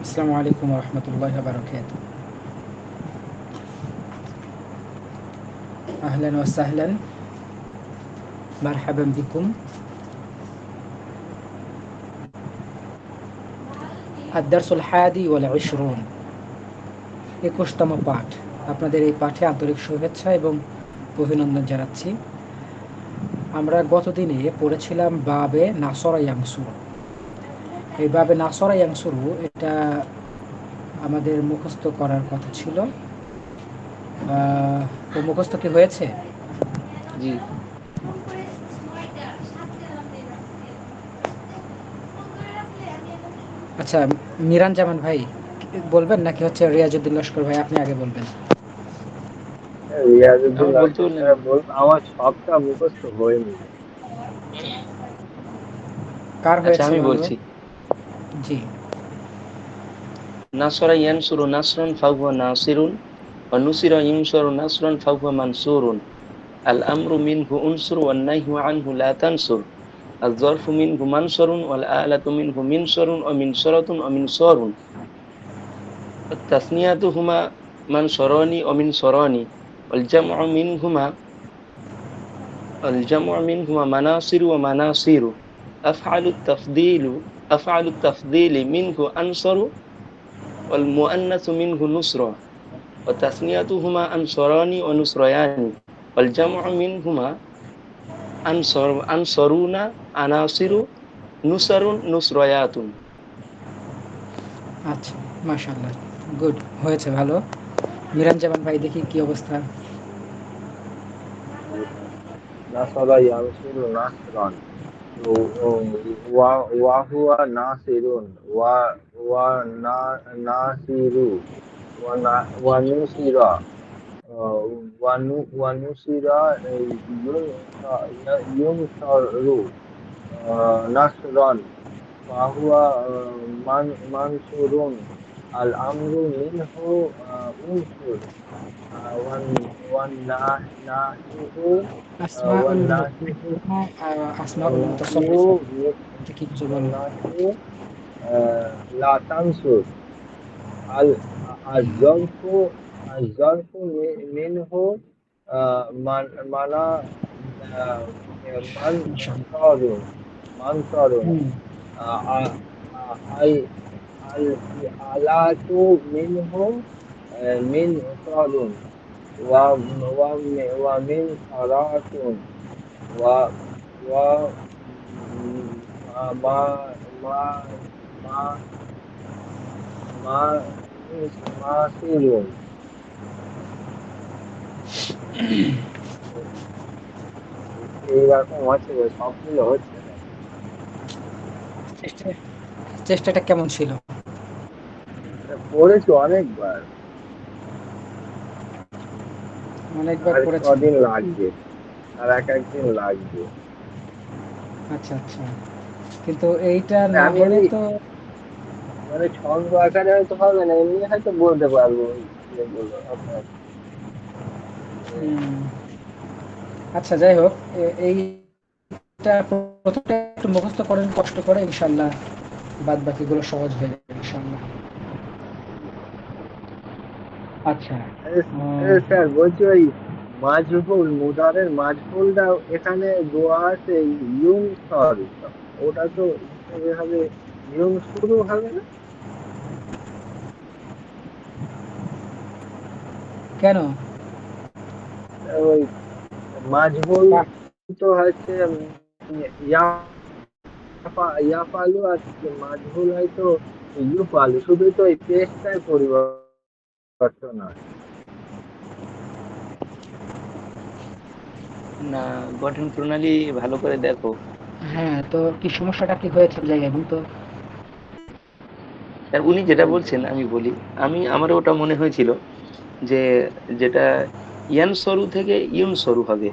السلام عليكم ورحمة الله وبركاته أهلا وسهلا مرحبا بكم الدرس الحادي والعشرون একুশতম পাঠ আপনাদের এই পাঠে আন্তরিক শুভেচ্ছা এবং অভিনন্দন জানাচ্ছি আমরা গতদিনে পড়েছিলাম বাবে নাসরা ইয়াংসুর এই বাবে নাসরা ইয়াংসুরু এটা আমাদের মুখস্থ করার কথা ছিল। তো মুখস্থ কি হয়েছে? জি। আচ্ছা মিরান জামান ভাই বলবেন নাকি হচ্ছে রিয়াজউদ্দিন লস্কর ভাই? আপনি আগে বলবেন। আমার সবটা মুখস্থ হয়নি। কার আচ্ছা হয়েছে আমি বলছি। জি নাসরা ইয়ানসুরু নাসরান ফাহুয়া নাসিরুন ওয়া নুসিরা ইনসুরু নাসরান ফাহুয়া মানসুরুন আল আমরু মিনহু উনসুর ওয়ান নাহয়ু আনহু লা তানসুর الظرف منه منصر والآلة منه منصر ومنصرة ومنصار التثنية هما منصران ومنصران والجمع منهما الجمع منهما مناصر ومناصير أفعل التفضيل আফআলু তাফদিলি মিনহু আনসারু ওয়াল মুআন্নাসু মিনহু নুসরা ওয়া তাসনিয়াতুহুমা আনসারানি ওয়া নুসরায়ানি ওয়াল জাম'ু মিনহুমা আনসার আনসারুনা আনাসিরু নুসারুন নুসরায়াতুন আচ্ছা মাশাআল্লাহ গুড হয়েছে ভালো। মিরান জামান ভাই দেখি কি অবস্থা? নাসাবা ইয়াসুরু নাসরান। ওয়া ওয়া হুয়া নাসিরুন ওয়া ওয়া না নাসিরু ওয়া al-amru minhu usul wan wan nahihu asma'un nahihu asma'un tasawwu sedikit cuma nahihu la tansu al azzarfu minhu man mana man syantaru man syantaru ai হুম, الآلات منه منصر ومن صراط و و ما ما ما ما ما سيرون এইরকম হচ্ছে সবগুলো হচ্ছে না। চেষ্টা চেষ্টাটা কেমন ছিল পড়েছি অনেকবার। অনেকবার কদিন লাগবে। আর এক একদিন লাগবে। আচ্ছা আচ্ছা। কিন্তু এইটা না এই- তো মানে ছন্দ আকারে হয়তো হবে না এমনি হয়তো বলতে পারব। আচ্ছা যাই হোক এইটা প্রথমটা একটু মুখস্থ করেন কষ্ট করে ইনশাল্লাহ বাদ বাকিগুলো সহজ হয়ে যাবে ইনশাল্লাহ আচ্ছা। স্যার বলছি ওই মাজহুল মুদারের মাজহুলটা এখানে দোয়া আছে ইউন সর ওটা তো এভাবে ইউন শুরু হবে না? কেন? ওই মাজহুল তো হচ্ছে ইয়া ইয়াফালু আর মাজহুল হয়তো ইউফালু শুধু তো এই পেস্টটাই পরিবর্তন না? গঠন প্রণালী ভালো করে দেখো। হ্যাঁ তো কি সমস্যাটা কি হয়েছে জায়গায় বলতো? আর উনি যেটা বলছেন আমি বলি আমি আমার ওটা মনে হয়েছিল যে যেটা ইয়ান সরু থেকে ইউন সরু হবে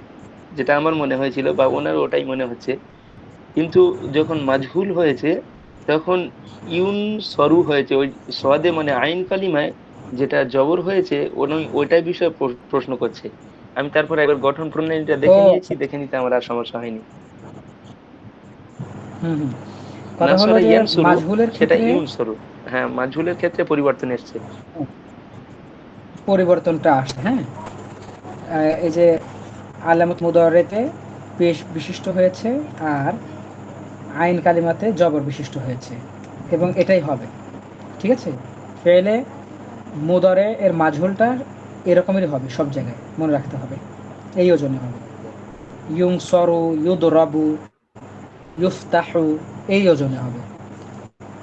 যেটা আমার মনে হয়েছিল বা ওনার ওটাই মনে হচ্ছে। কিন্তু যখন মাজহুল হয়েছে তখন ইউন সরু হয়েছে ওই সদে মানে আইন কালিমায় যেটা জবর হয়েছে ওইটাই বিষয়ে প্রশ্ন করছে। আমি তারপরে একবার গঠন প্রণালীটা দেখে নিয়েছি দেখে নিতে আমার আর সমস্যা হয়নি। সেটা হ্যাঁ মাজহুলের ক্ষেত্রে পরিবর্তন এসছে। পরিবর্তনটা আসছে হ্যাঁ? আহ, এই যে আলামত মুদারেতে পেশ বিশিষ্ট হয়েছে আর আইন কালিমাতে জবর বিশিষ্ট হয়েছে। এবং এটাই হবে। ঠিক আছে? ফেলে মুদরে এর মাঝহুলটা এরকমেরই হবে, সব জায়গায় মনে রাখতে হবে। এই ওজনে হবে। ইউং সরু ইউদ রবু ইউফতাহু, এই ওজনে হবে।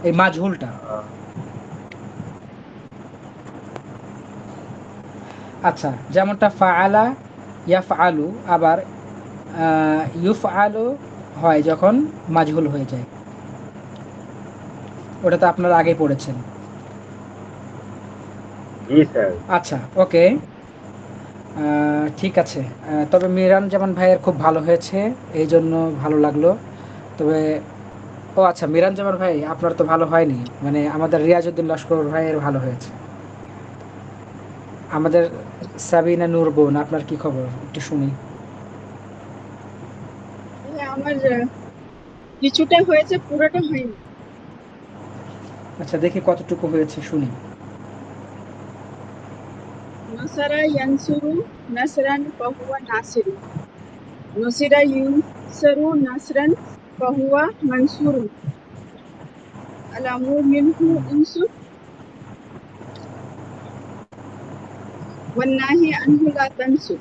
এই মাঝহুলটা আচ্ছা যেমনটা ফাআলা ইয়াফ আলু আবার ইউফ আলু হয় যখন মাজহুল হয়ে যায়। ওটা তো আপনারা আগে পড়েছেন। জি স্যার। আচ্ছা ওকে। ঠিক আছে। আহ, তবে মিরান যেমন ভাইয়ের খুব ভালো হয়েছে এই জন্য ভালো লাগল। তবে ও আচ্ছা মিরান জামান ভাই আপনার তো ভালো হয়নি। মানে আমাদের রিয়াজউদ্দিন লস্কর ভাইয়ের ভালো হয়েছে। আমাদের সাবিনা নূর বোন আপনার কি খবর? একটু শুনি। আমার কিছুটা হয়েছে পুরোটা হয়নি। আচ্ছা দেখি কতটুকু হয়েছে শুনি। नसर यंसुरु, नसरन पहुआ नासिरु। नुसिर युंसरु नसरन पहुआ मंसूरु। अलमूर मिनहु इंसु वन्नाही अनहु ला तंसु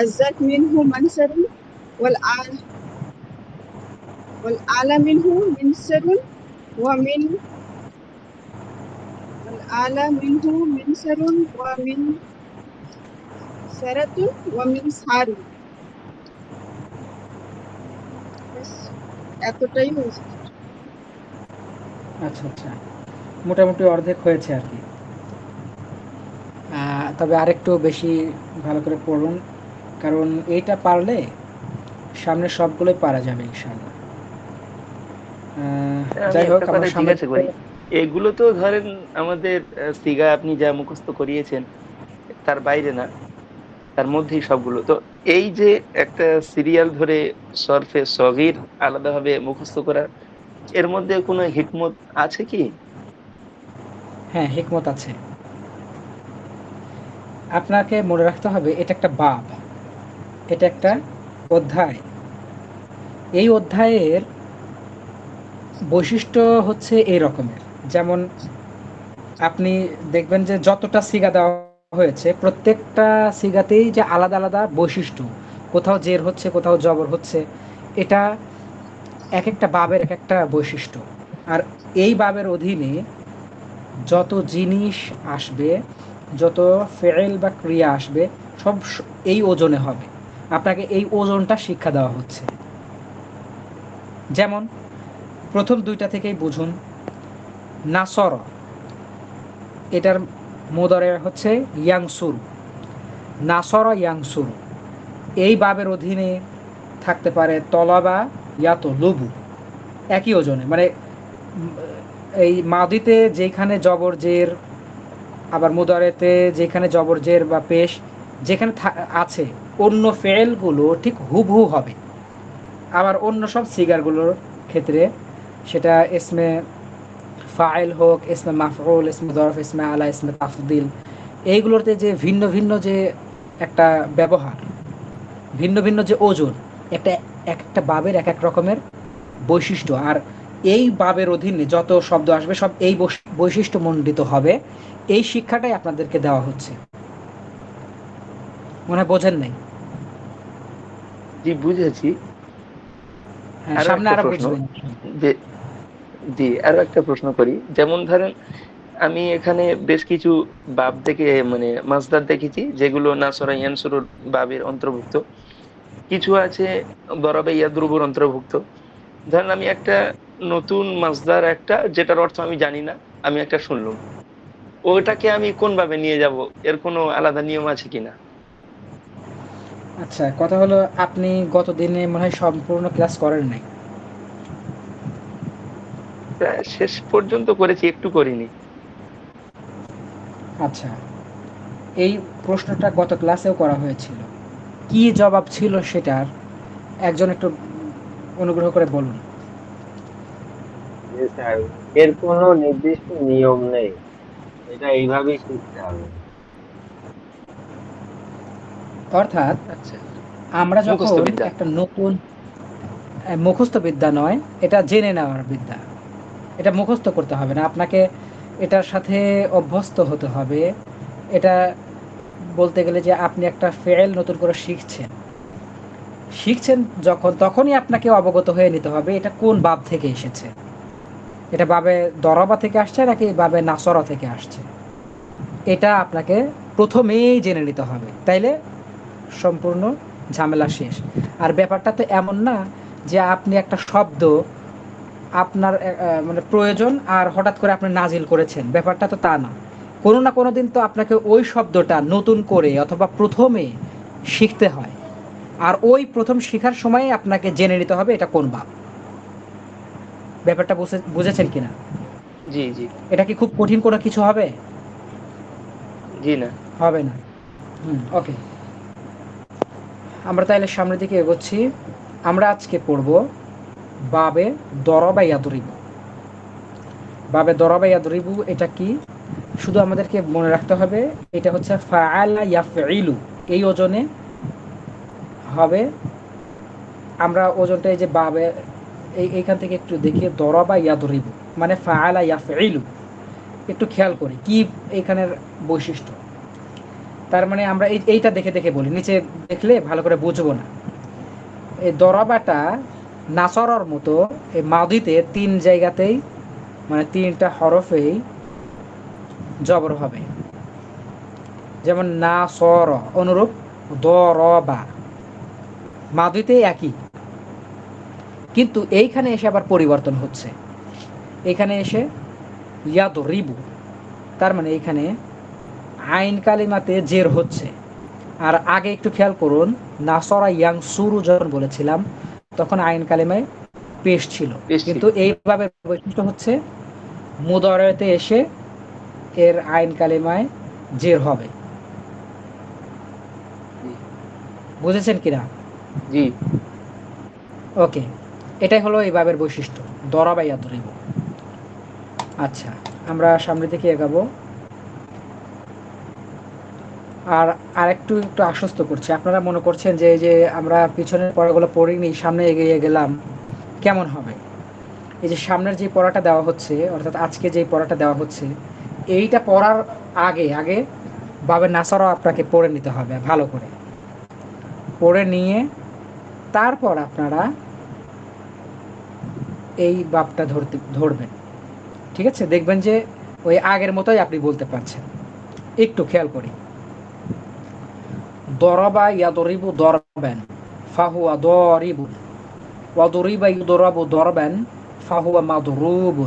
अज्जत मिनहु मनसरु वल आल मिनहु मिनसरु वमिन والآلة منه منسر ومن سرة ومن সার ব্যাস, এতটাই হয়েছে আচ্ছা আচ্ছা মোটামুটি অর্ধেক হয়েছে আর কি আহ, তবে আরেকটু বেশি ভালো করে পড়ুন কারণ এইটা পারলে সামনে সবগুলোই পারা যাবে ইনশাল্লাহ আহ, আমি যাই হোক একটা আমরা কথা সামনে জিজ্ঞাসা করি এগুলো তো ধরেন আমাদের সিগা আপনি যা মুখস্থ করিয়েছেন, তার বাইরে না, তার মধ্যেই সবগুলো। তো এই যে একটা সিরিয়াল ধরে সরফে সগির আলাদাভাবে মুখস্থ করা এর মধ্যে কোনো হিকমত আছে কি? হ্যাঁ হিকমত আছে। আপনাকে মনে রাখতে হবে, এটা একটা বাপ এটা একটা অধ্যায়। এই অধ্যায়ের বৈশিষ্ট্য হচ্ছে এই রকমের। যেমন আপনি দেখবেন যে যতটা সিগা দেওয়া হয়েছে, প্রত্যেকটা সিগাতেই যে আলাদা আলাদা বৈশিষ্ট্য, কোথাও জের হচ্ছে, কোথাও জবর হচ্ছে, এটা এক একটা বাবের এক একটা বৈশিষ্ট্য। আর এই বাবের অধীনে যত জিনিস আসবে, যত ফেল বা ক্রিয়া আসবে, সব এই ওজনে হবে। আপনাকে এই ওজনটা শিক্ষা দেওয়া হচ্ছে। যেমন, প্রথম দুইটা থেকেই বুঝুন নাসর। এটার মোদরে হচ্ছে ইয়াংসুর। নাসর ইয়াংসুর। এই বাবের অধীনে থাকতে পারে তলবা ইয়াতো লুবু। একই ওজনে। মানে এই মাদিতে যেখানে জবর জের আবার মুদারেতে যেখানে জবর জের বা পেশ যেখানে আছে, অন্য ফেলগুলো ঠিক হুবহু হবে। আবার অন্য সব সিগারগুলোর ক্ষেত্রে সেটা এসমে ফাইল হোক এসমে মাফরুল এসমে দরফ এসমে আলা এসমে তাফদিল এইগুলোতে যে ভিন্ন ভিন্ন যে একটা ব্যবহার ভিন্ন ভিন্ন যে ওজন একটা একটা বাবের এক এক রকমের বৈশিষ্ট্য। আর এই বাবের অধীনে যত শব্দ আসবে সব এই বৈশ- বৈশিষ্ট্যমণ্ডিত হবে। এই শিক্ষাটাই আপনাদেরকে দেওয়া হচ্ছে। মনে হয় বোঝেন নাই? জি বুঝেছি। হ্যাঁ, সামনে আরও বুঝবেন যে জি আরও একটা প্রশ্ন করি। যেমন ধরেন, আমি এখানে বেশ কিছু বাব থেকে মানে মাসদার দেখেছি, যেগুলো নাসরা ইয়ানসুরুর বাবের অন্তর্ভুক্ত। কিছু আছে দরাবে ইয়াদরুবুর অন্তর্ভুক্ত। ধরেন, আমি একটা নতুন মাসদার একটা, যেটার অর্থ আমি জানি না, আমি একটা শুনলাম। ওটাকে আমি কোন ভাবে নিয়ে যাব? এর কোনো আলাদা নিয়ম আছে কিনা? আচ্ছা কথা হলো আপনি গত দিনে মনে হয় সম্পূর্ণ ক্লাস করেন নাই। শেষ পর্যন্ত করেছি একটু করিনি। আচ্ছা এই প্রশ্নটা গত ক্লাসেও করা হয়েছিল। কি জবাব ছিল সেটার? একজন একটু অনুগ্রহ করে বলুন। এর কোনো নির্দিষ্ট নিয়ম নেই। এটা এইভাবেই শিখতে হবে। অর্থাৎ আচ্ছা। আমরা যখন একটা নতুন মুখস্থ বিদ্যা নয় এটা জেনে নেওয়ার বিদ্যা। এটা মুখস্থ করতে হবে না। আপনাকে এটার সাথে অভ্যস্ত হতে হবে। এটা বলতে গেলে যে আপনি একটা ফেল নতুন করে শিখছেন। শিখছেন যখন, তখনই আপনাকে অবগত হয়ে নিতে হবে এটা কোন বাব থেকে এসেছে। এটা বাবে দরবা থেকে আসছে নাকি বাবে নাসরা থেকে আসছে? এটা আপনাকে প্রথমেই জেনে নিতে হবে। তাইলে সম্পূর্ণ ঝামেলা শেষ। আর ব্যাপারটা তো এমন না যে আপনি একটা শব্দ আপনার মানে প্রয়োজন আর হঠাৎ করে আপনি নাজিল করেছেন। ব্যাপারটা তো তা না। কোনো না কোনো দিন তো আপনাকে ওই শব্দটা নতুন করে অথবা প্রথমে শিখতে হয়। আর ওই প্রথম শেখার সময় আপনাকে জেনে নিতে হবে এটা কোন বাপ। ব্যাপারটা বুঝে- বুঝেছেন কিনা? জি জি। এটা কি খুব কঠিন কোনো কিছু হবে? জি না। হবে না। হুম ওকে। আমরা তাহলে সামনের দিকে এগোচ্ছি। আমরা আজকে পড়ব বাবে দরবা ইয়াদরিবু বাবে দরবা ইয়াদরিবু এটা কি? শুধু আমাদেরকে মনে রাখতে হবে, এটা হচ্ছে ফাআলা এই ওজনে হবে, আমরা ওজনটা এই যে বাবে, এই এইখান থেকে একটু দেখি দরবা ইয়াদরিবু মানে ফাআলা ইয়াফইলু। একটু খেয়াল করি, কি এখানের বৈশিষ্ট্য? তার মানে আমরা এই, এইটা দেখে দেখে বলি, নিচে দেখলে ভালো করে বুঝব না। এই দরাবাটা নাসরর মতো এই মাদিতে তিন জায়গাতেই মানে তিনটা হরফেই জবর হবে। যেমন না সর অনুরূপ দরবা। মাদিতে একই। কিন্তু এইখানে এসে আবার পরিবর্তন হচ্ছে। এখানে এসে ইয়াদ রিবু তার মানে এইখানে আইন কালিমাতে জের হচ্ছে। আর আগে একটু খেয়াল করুন, নাসরা ইয়াং সুরু যখন বলেছিলাম। তখন আইন কালিমায় পেশ ছিল। কিন্তু এইভাবে বৈশিষ্ট্য হচ্ছে মুদরেতে এসে এর আইন কালিমায় জের হবে। বুঝেছেন কিনা জি। ওকে এটাই হলো এই বাবের বৈশিষ্ট্য দরাবাইয়া ধরিব আচ্ছা আমরা সামনে থেকে এগাবো। আর আরেকটু একটু একটু আশ্বস্ত করছি। আপনারা মনে করছেন যে যে আমরা পিছনের পড়াগুলো পড়িনি, সামনে এগিয়ে গেলাম, কেমন হবে? এই যে সামনের যে পড়াটা দেওয়া হচ্ছে, অর্থাৎ আজকে যে পড়াটা দেওয়া হচ্ছে, এইটা পড়ার আগে আগে বাবের নাসারও আপনাকে পড়ে নিতে হবে, ভালো করে। পড়ে নিয়ে তারপর আপনারা এই বাপটা ধরতে, ধরবেন। ঠিক আছে? দেখবেন যে ওই আগের মতোই আপনি বলতে পারছেন। একটু খেয়াল করি। ضرب يضرب ضربا فهو ضارب. وضرب يضرب ضربا فهو مضروب.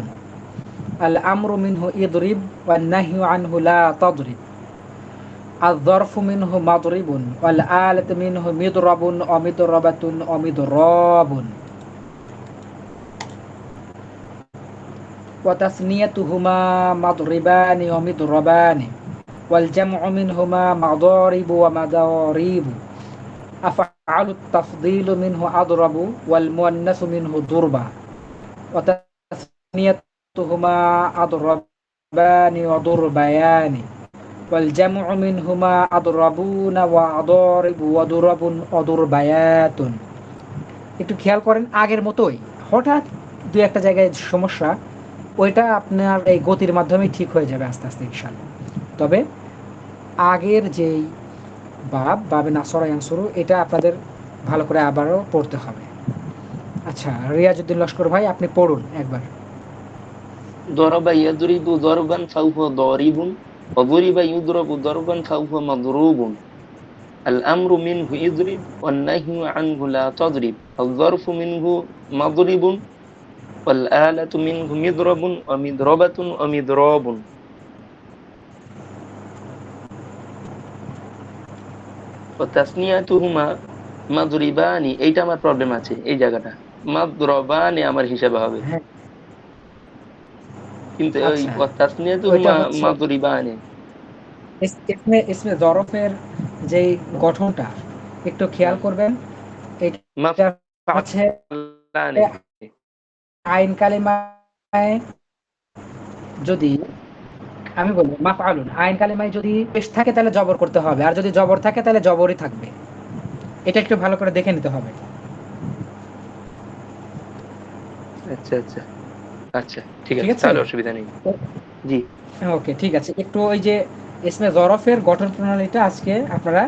الأمر منه اضرب والنهي عنه لا تضرب. الظرف منه مضرب والآلة منه مضرب أو مضربة أو مضراب وتثنيتهما مضربان ومضربان. والجمع منهما مضارب ومضاريب أفعل التفضيل منه أضرب والمؤنث منه ضربا وتثنيتهما أضربان وضربيان والجمع منهما أضربون وأضارب وضرب وضربيات একটু খেয়াল করেন আগের মতোই হঠাৎ দু একটা জায়গায় সমস্যা ওইটা আপনার এই গতির মাধ্যমেই ঠিক হয়ে যাবে আস্তে আস্তে ইনশাল্লাহ তবে আগের যেই বাব বাবে নাসরা ইয়ানসুরু এটা আপনাদের ভালো করে আবারও পড়তে হবে আচ্ছা রিয়াজউদ্দিন লস্কর ভাই আপনি পড়ুন একবার ضرب يضرب ضربا فهو ضارب وضرب يضرب ضربا فهو مضروب الأمر منه اضرب والنهي عنه لا تضرب الظرف منه مضرب والآلة منه مضرب ومضربة ومضراب মাদুরিবানি এইটা আমার প্রবলেম আছে এই জায়গাটা। মাদুরবানি আমার হিসাবে হবে। হ্যাঁ। কিন্তু ওই মাদুরিবানি। ইসমে ইসমে যে গঠনটা একটু খেয়াল করবেন এটা আছে আইন কালিমায় যদি আমি বলবো মাফআলুন আইন কালিমায় যদি পেশ থাকে তাহলে জবর করতে হবে আর যদি জবর থাকে তাহলে জবরই থাকবে এটা একটু ভালো করে দেখে নিতে হবে আচ্ছা আচ্ছা আচ্ছা ঠিক ঠিক আছে আছে? তাহলে অসুবিধা নেই জি ওকে ঠিক আছে একটু ওই যে ইসমে জরফের গঠন প্রণালীটা আজকে আপনারা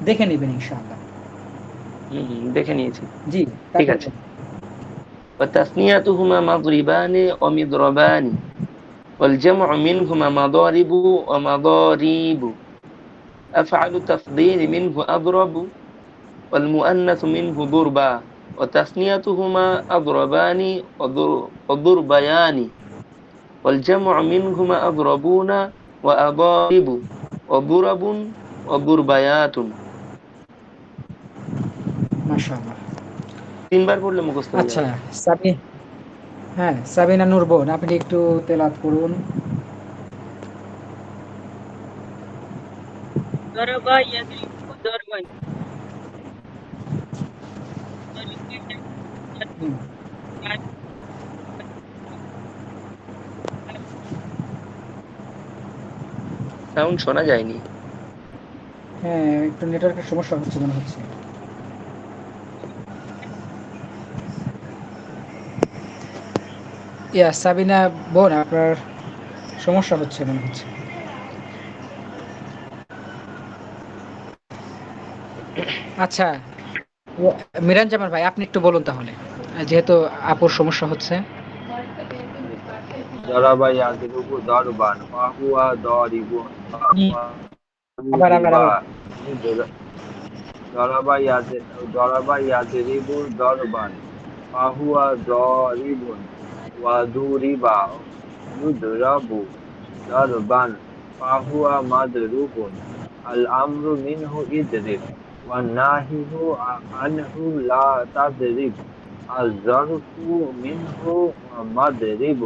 দেখে নেবেন ইনশাআল্লাহ হুম হুম, দেখে নিয়েছি জি ঠিক আছে। وتثنيتهما مضربان ومضربان والجمع منهما مضارب ومضاريب أفعل تفضيل منه أضرب والمؤنث منه ضربا وتثنيتهما أضربان وضر- وضربيان والجمع منهما أضربون وأضارب وضرب وضربيات মাশাআল্লাহ তিনবার পড়লে মুখস্থ হয়ে আচ্ছা যাবে। হ্যাঁ সাবিনা নূর বোন আপনি একটু তেলাত করুন। সাউন্ড শোনা যায়নি। হ্যাঁ একটু নেটওয়ার্কের সমস্যা হচ্ছে মনে হচ্ছে। ইয়া সাবিনা বোন আপনার সমস্যা হচ্ছে মনে হচ্ছে আচ্ছা মিরান জামান ভাই আপনি একটু বলুন তাহলে যেহেতু আপুর সমস্যা হচ্ছে আবার, আবার, আবার। জরাবা ইয়াদে জরাবা ইয়াদরিবু দরবান وضرب يضرب ضربا فهو مضروب الأمر منه إدرب والناهي عنه لا تدرب الظرف منه مضرب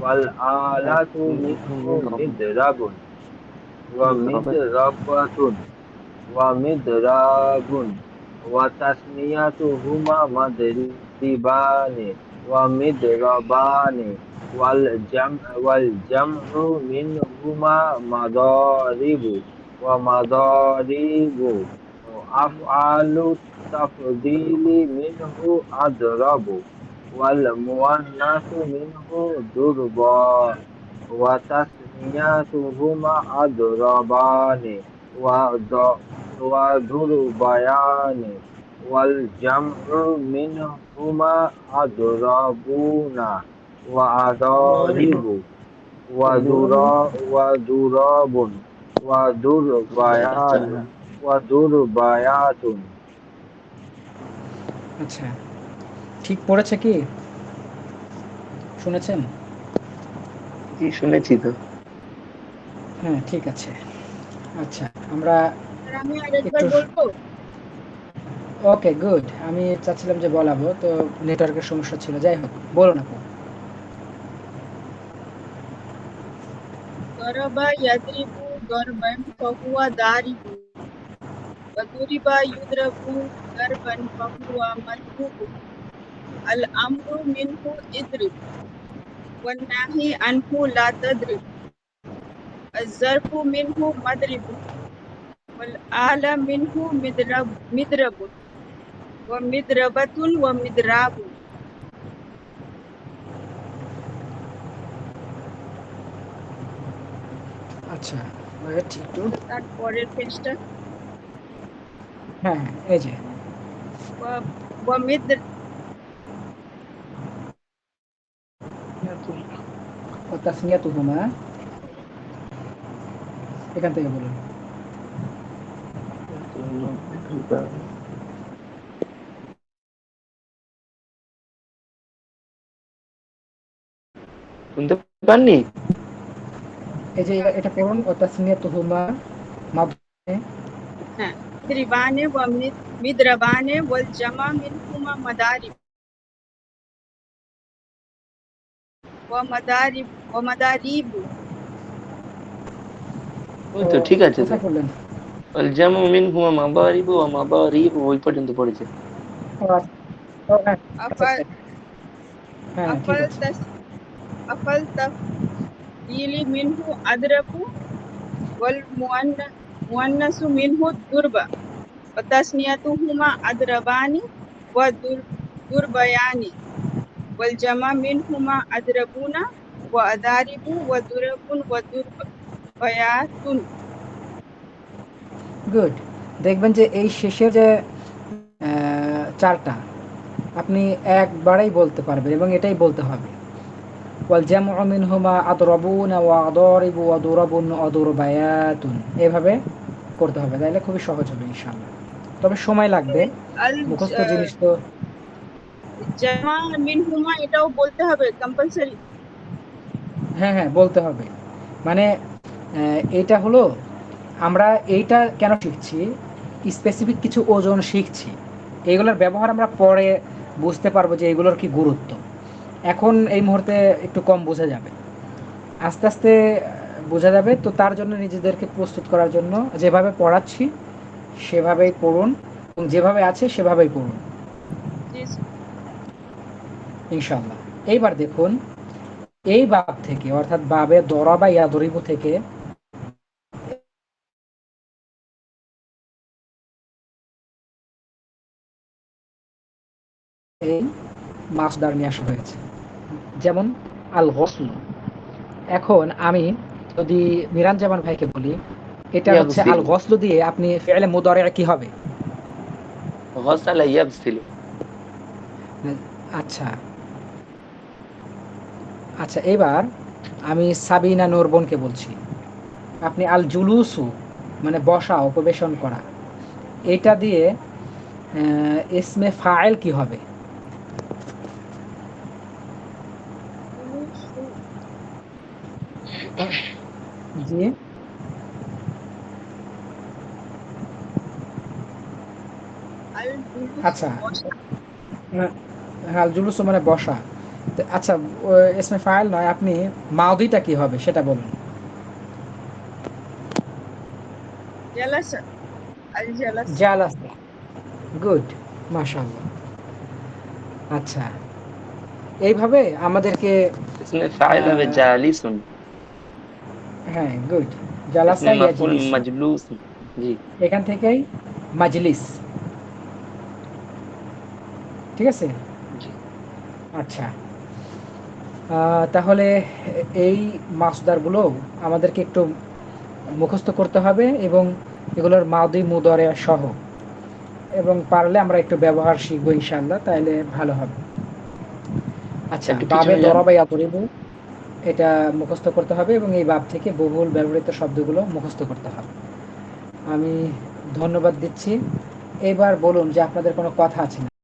والآلة منه مضرب ومضربة ومضرب وتسميتهما مضربان ومضربان والجمع والجمع منهما مضارب ومضارب أفعال التفضيل منه أضرب والمؤنث منه ضربا وتسميتهما أضربان وض- وضربيان والجمع হুমা আদরাবুনা ওয়া আদরিবু ওয়া দুরা ওয়া দুরাবুন ওয়া আচ্ছা ঠিক পড়েছে কি? শুনেছেন? কি শুনেছি তো। হ্যাঁ ঠিক আছে। আচ্ছা আমরা একটু ওকে গুড আমি চাচ্ছিলাম যে বলাবো তো নেটওয়ার্কের সমস্যা ছিল যাই হোক বলুন আপু ضرب يضرب ضربا فهو ضارب وضرب يضرب ضربا فهو مضروب الأمر منه اضرب والنهي عنه لا تضرب الظرف منه مضرب والآلة منه مضرب مضرب Wamidrabatun wamidrabu. Acha, mana itu? Tak boleh pesta. Hah, aje. Wamidr. Tak tahu. Tak tahu mana. Ikan tu yang boleh. শুনতে পাননি এই যে এটা পড়ুন ওটা সিনিয়র তুহুমা মাধ্যমে হ্যাঁ রিবানে ওয়া মিদরাবানে ওয়াল জামা মিনকুমা মাদারিব ওয়া মাদারিব ওয়া মাদারিব ওই তো ঠিক আছে ওয়াল জামা মিনকুমা মাবারিব ওয়া মাবারিব ওই পর্যন্ত পড়েছে আচ্ছা হ্যাঁ আচ্ছা अफल तफदीली मिनहु अदरकु, वल मुअन्नसु मिनहु दुर्ब वतस्नियतुहुमा अदरबानी, व दुर्बयानी। वल जमा मिनहुमा अदरबुना, व अदारिबु, व दुरबुन, व দেখবেন যে এই শেষের যে চারটা আপনি একবারেই বলতে পারবেন এবং এটাই বলতে হবে والجمع منهما أضربون وأضارب وضرب وضربيات এভাবে করতে হবে তাইলে খুবই সহজ হবে ইনশাআল্লাহ তবে সময় লাগবে মুখস্থ জিনিস তো জামা মিনহুমা এটাও বলতে হবে কম্পালসারি হ্যাঁ হ্যাঁ বলতে হবে মানে আহ, এইটা হলো আমরা এইটা কেন শিখছি স্পেসিফিক কিছু ওজন শিখছি এইগুলোর ব্যবহার আমরা পরে বুঝতে পারবো যে এগুলোর কি গুরুত্ব এখন এই মুহূর্তে একটু কম বোঝা যাবে। আস্তে আস্তে বোঝা যাবে তো তার জন্য নিজেদেরকে প্রস্তুত করার জন্য যেভাবে পড়াচ্ছি সেভাবেই পড়ুন এবং যেভাবে আছে সেভাবেই পড়ুন। ইনশাল্লাহ এইবার দেখুন এই বাব থেকে অর্থাৎ বাবে দরা বা ইয়াদরিবু থেকে এই মাসদার নিয়ে আসা হয়েছে। যেমন আল গসল। এখন আমি যদি মিরান জামান ভাইকে বলি এটা হচ্ছে আল গসল দিয়ে আপনি ফেলে মুদারে কি হবে? গসল ইয়াবসিল আচ্ছা। আচ্ছা এবার আমি সাবিনা নোর বোনকে বলছি। আপনি আল জুলুসু মানে বসা উপবেশন করা। এটা দিয়ে ইসমে ফাইল কি হবে? আচ্ছা। হ্যাঁ জুলুস মানে বসা। আচ্ছা ইসমে ফাইল নয় আপনি মাউদিটা কি হবে সেটা বলুন। গুড মাশাআল্লাহ। আচ্ছা এইভাবে আমাদেরকে হ্যাঁ গুড। জালাসা জি। এখান থেকেই মাজলিস। ঠিক আছে? আচ্ছা। তাহলে এই মাসদারগুলো আমাদেরকে একটু মুখস্থ করতে হবে এবং এগুলোর মাদি মুদরে সহ। এবং পারলে আমরা একটু ব্যবহার শিখব ইনশাআল্লাহ তাহলে ভালো হবে। আচ্ছা বাবে পিছনে যান। এটা মুখস্থ করতে হবে এবং এই বাব থেকে বহুল ব্যবহৃত শব্দগুলো মুখস্থ করতে হবে। আমি ধন্যবাদ দিচ্ছি। এবার বলুন যে আপনাদের কোনো কথা আছে না?